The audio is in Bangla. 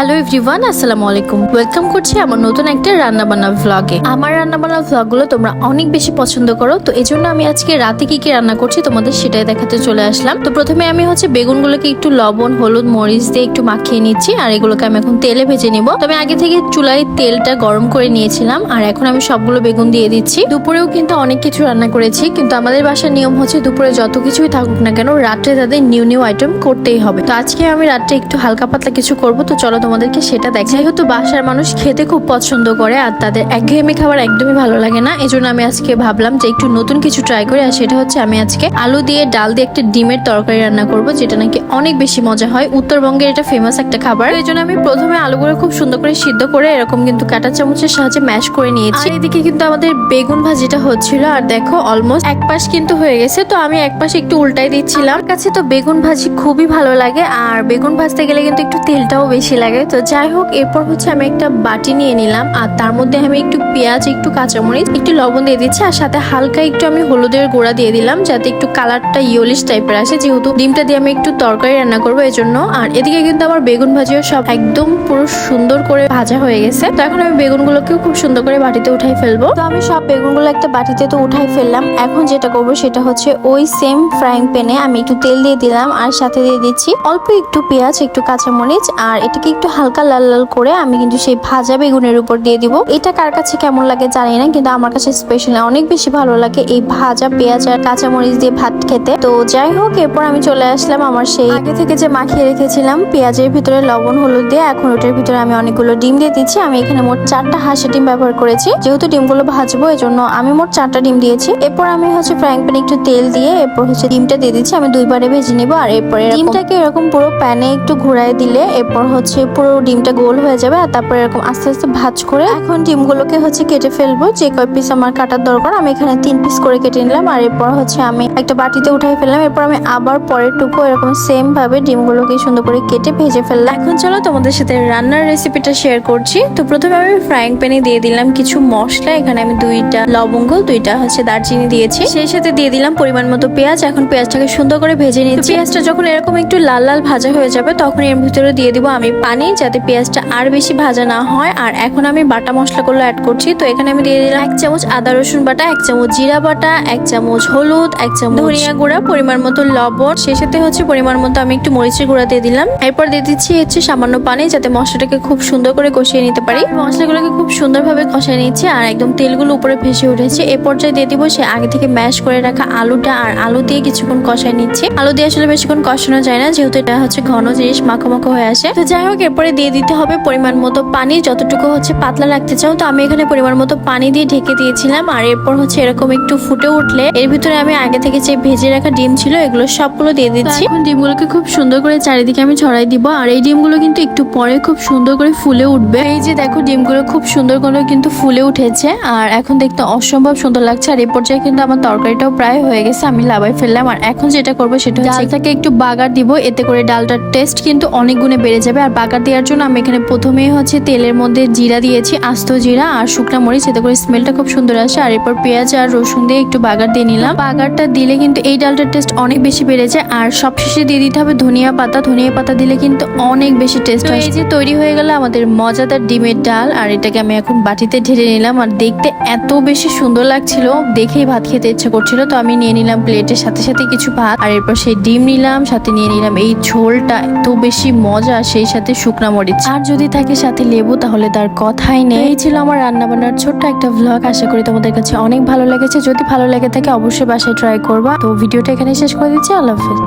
হ্যালো এভরিওয়ান আসসালামু আলাইকুম। ওয়েলকাম করছি আমার নতুন একটা রান্না বান্না ভ্লগে আমার রান্না বান্না ভ্লগগুলো তোমরা অনেক বেশি পছন্দ করো, তো এই জন্য আমি আজকে রাতে কি কি রান্না করছি তোমাদের সেটাই দেখাতে চলে আসলাম। তো প্রথমে আমি হচ্ছে বেগুনগুলোকে একটু লবণ, হলুদ, মরিচ দিয়ে একটু মাখিয়ে নিচ্ছি, আর এগুলোকে আমি এখন তেলে ভেজে নিব। তবে আগে থেকে চুলায় তেলটা গরম করে নিয়েছিলাম, আর এখন আমি সবগুলো বেগুন দিয়ে দিচ্ছি। দুপুরেও কিন্তু অনেক কিছু রান্না করেছি, কিন্তু আমাদের বাসার নিয়ম হচ্ছে দুপুরে যত কিছুই থাকুক না কেন, রাত্রে তাদের নিউ নিউ আইটেম করতেই হবে। তো আজকে আমি রাত্রে একটু হালকা পাতলা কিছু করব, তো চলো তোমাদেরকে সেটা দেখ। যেহেতু বাসার মানুষ খেতে খুব পছন্দ করে আর তাদের একঘেয়েমি খাবার একদমই ভালো লাগে না। এই জন্য আমি আজকে ভাবলাম যে একটু নতুন কিছু ট্রাই করি আর সেটা হচ্ছে আমি আজকে আলু দিয়ে ডাল দিয়ে একটা ডিমের তরকারি রান্না করব, যেটা নাকি অনেক বেশি মজা হয়। উত্তরবঙ্গের এটা ফেমাস একটা খাবার। এই জন্য আমি প্রথমে আলুগুলো খুব সুন্দর করে সিদ্ধ করে এরকম কিন্তু কাঁটা চামচের সাহায্যে ম্যাশ করে নিয়েছি। এদিকে কিন্তু আমাদের বেগুন ভাজিটা হচ্ছিল আর দেখো অলমোস্ট এক পাশ কিন্তু হয়ে গেছে। তো আমি এক পাশে একটু উল্টাই দিচ্ছিলাম। কাছে তো বেগুন ভাজি খুবই ভালো লাগে আর বেগুন ভাজতে গেলে কিন্তু একটু তেলটাও বেশি লাগে। তো যাই হোক, এরপর হচ্ছে আমি একটা বাটি নিয়ে নিলাম, আর তার মধ্যে আমি একটু পেঁয়াজ, একটু কাঁচামরিচ, একটু লবণ দিয়ে দিচ্ছি, আর সাথে হালকা একটু আমি হলুদের গুঁড়া দিয়ে দিলাম, যাতে একটু কালারটা ইয়েলিশ টাইপের আসে। যেহেতু ডিমটা দিয়ে আমি একটু তরকারি রান্না করব এই জন্য আর এদিকে কিন্তু আমার বেগুন ভাজিও সব একদম পুরো সুন্দর করে ভাজা হয়ে গেছে। তো এখন আমি বেগুনগুলোকেও খুব সুন্দর করে বাটিতে উঠাই ফেলব। তো আমি সব বেগুনগুলো একটা বাটিতে তো উঠাই ফেললাম। এখন যেটা করব সেটা হচ্ছে ওই সেম ফ্রাইং প্যানে আমি একটু তেল দিয়ে দিলাম, আর সাথে দিয়ে দিচ্ছি অল্প একটু পেঁয়াজ, একটু কাঁচামরিচ, আর এটাকে একটু হালকা লাল লাল করে আমি কিন্তু সেই ভাজা বেগুনের উপর দিয়ে দিব। এটা কার কাছে কেমন লাগে জানি না কিন্তু আমার কাছে স্পেশালি অনেক বেশি ভালো লাগে এই ভাজা পেঁয়াজ আর কাঁচামরিচ দিয়ে ভাত খেতে। তো যাই হোক এরপর আমি চলে আসলাম আমার সেই আগে থেকে যে মাখিয়ে রেখেছিলাম পেঁয়াজের ভিতরে লবণ হলুদ দিয়ে এখন ওটার ভিতরে আমি অনেকগুলো ডিম দিয়ে দিচ্ছি। আমি এখানে মোট চারটা হাঁসের ডিম ব্যবহার করেছি। যেহেতু ডিমগুলো ভাজবো এই জন্য আমি মোট চারটা ডিম দিয়েছি। এরপর আমি হচ্ছে ফ্রাইং প্যানে একটু তেল দিয়ে এরপর হচ্ছে ডিমটা দিয়ে দিচ্ছি। আমি দুইবারে ভেজে নিব আর এরপরে ডিমটাকে এরকম পুরো প্যানে একটু ঘুরাই দিলে এরপর হচ্ছে পুরো ডিমটা গোল হয়ে যাবে আর তারপরে এরকম আস্তে আস্তে ভাজ করে এখন ডিমগুলোকে হচ্ছে কেটে ফেলব। যে কয় পিস আমার কাটার দরকার, আমি এখানে তিন পিস করে কেটে নিলাম। আর এরপর হচ্ছে আমি একটা বাটিতে উঠাই ফেললাম। এরপর আমি আবার পরের টুকু এরকম সেম ভাবে ডিমগুলোকে সুন্দর করে কেটে ভেজে ফেললাম। এখন চলো তোমাদের সাথে রান্নার রেসিপিটা শেয়ার করছি। তো প্রথমে আমি ফ্রাইং প্যানে দিয়ে দিলাম কিছু মশলা। এখানে আমি দুইটা লবঙ্গ, দুইটা হচ্ছে দারচিনি দিয়েছি। সেই সাথে দিয়ে দিলাম পরিমাণ মতো পেঁয়াজ। এখন পেঁয়াজটাকে সুন্দর করে ভেজে নিচ্ছি। পেঁয়াজটা যখন এরকম একটু লাল লাল ভাজা হয়ে যাবে তখন এর ভিতরে দিয়ে দিব আমি পানি। যাতে পেঁয়াজটা আর বেশি ভাজা না হয়। আর এখন আমি বাটা মশলাগুলো অ্যাড করছি। তো এখানে আমি দিয়ে দিলাম এক চামচ আদা রসুন বাটা, এক চামচ জিরা বাটা, এক চামচ হলুদ, এক চামচ ধনিয়া গুঁড়া, পরিমাণ মতো লবণ। সেই সাথে হচ্ছে পরিমাণ মতো আমি একটু মরিচের গুঁড়া দিয়ে দিলাম। এরপর দিয়ে দিচ্ছি হচ্ছে সামান্য পানি যাতে মশলাটাকে খুব সুন্দর করে কষিয়ে নিতে পারি। মশলাগুলোকে খুব সুন্দরভাবে কষিয়ে নিচ্ছি আর একদম তেলগুলো উপরে ভেসে উঠেছে। এ পর্যায়ে দিয়ে দিব সে আগে থেকে ম্যাশ করে রাখা আলুটা আর আলু দিয়ে কিছুক্ষণ কষাই নিচ্ছি। আলু দিয়ে আসলে বেশিক্ষণ কষানো যায় না, যেহেতু এটা হচ্ছে ঘন জিনিস, মাখো মাখো হয়ে আসে। তো যাই হোক এরপরে দিয়ে দিতে হবে পরিমাণ মতো পানি। যতটুকু হচ্ছে পাতলা রাখতে চাও তো আমি এখানে পরিমাণ মতো পানি দিয়ে ঢেকে দিয়েছিলাম। আর এরপর হচ্ছে এরকম একটু ফুটে উঠলে এর ভিতরে আমি আগে থেকে যে ভেজে রাখা ডিম ছিল এগুলো সবগুলো দিয়ে দিচ্ছি। এখন ডিমগুলোকে খুব সুন্দর করে চারিদিকে আমি ছড়াই দিব। আর এই ডিমগুলো কিন্তু একটু পরে খুব সুন্দর করে ফুলে উঠবে। এই যে দেখো ডিমগুলো খুব সুন্দর করে কিন্তু ফুলে উঠেছে। আর এখন দেখতে অসম্ভব সুন্দর লাগছে। আর এই পর্যায়ে কিন্তু আমার তরকারিটাও প্রায় হয়ে গেছে আমি লাভাই ফেললাম। আর এখন যেটা করব সেটা হচ্ছে ডালটাকে একটু বাগার দিব এতে করে ডালটার টেস্ট কিন্তু অনেক গুণে বেড়ে যাবে। আর বাগার দেওয়ার জন্য আমি এখানে প্রথমেই হচ্ছে তেলের মধ্যে জিরা দিয়েছি আস্ত জিরা আর শুকনা মরিচ। এতে করে স্মেলটা খুব সুন্দর আসে। আর এরপর পেঁয়াজ আর রসুন দিয়ে একটু বাগার দিয়ে নিলাম। বাগারটা দিলে কিন্তু এই ডালটার টেস্ট অনেক বেশি বেড়ে যায়। আর সবশেষে দিয়ে দিতে হবে ধনিয়া পাতা। ধনিয়া পাতা দিলে কিন্তু অনেক বেশি টেস্ট হয়। এই যে তৈরি হয়ে গেল আমাদের মজাদার ডিমের ডাল। আর এটাকে আমি এখন বাটিতে ঢেলে নিলাম। আর দেখতে এত বেশি সুন্দর লাগছিল। দেখেই ভাত খেতে ইচ্ছে করছিল। তো আমি নিয়ে নিলাম প্লেটের সাথে সাথে কিছু ভাত। আর এরপর সেই ডিম নিলাম সাথে নিয়ে নিলাম এই ঝোলটা। এত বেশি মজা সেই সাথে শুকনা মরিচ। আর যদি থাকে সাথে লেবু, তাহলে তার কথাই নেই। এই ছিল আমার রান্না বান্নার ছোট্ট একটা ভ্লগ আশা করি তোমাদের কাছে অনেক ভালো লেগেছে। যদি ভালো লেগে থাকে, অবশ্যই বাসায় ট্রাই করবা। তো ভিডিওটা এখানে শেষ করে দিচ্ছি। আল্লাহ হাফেজ।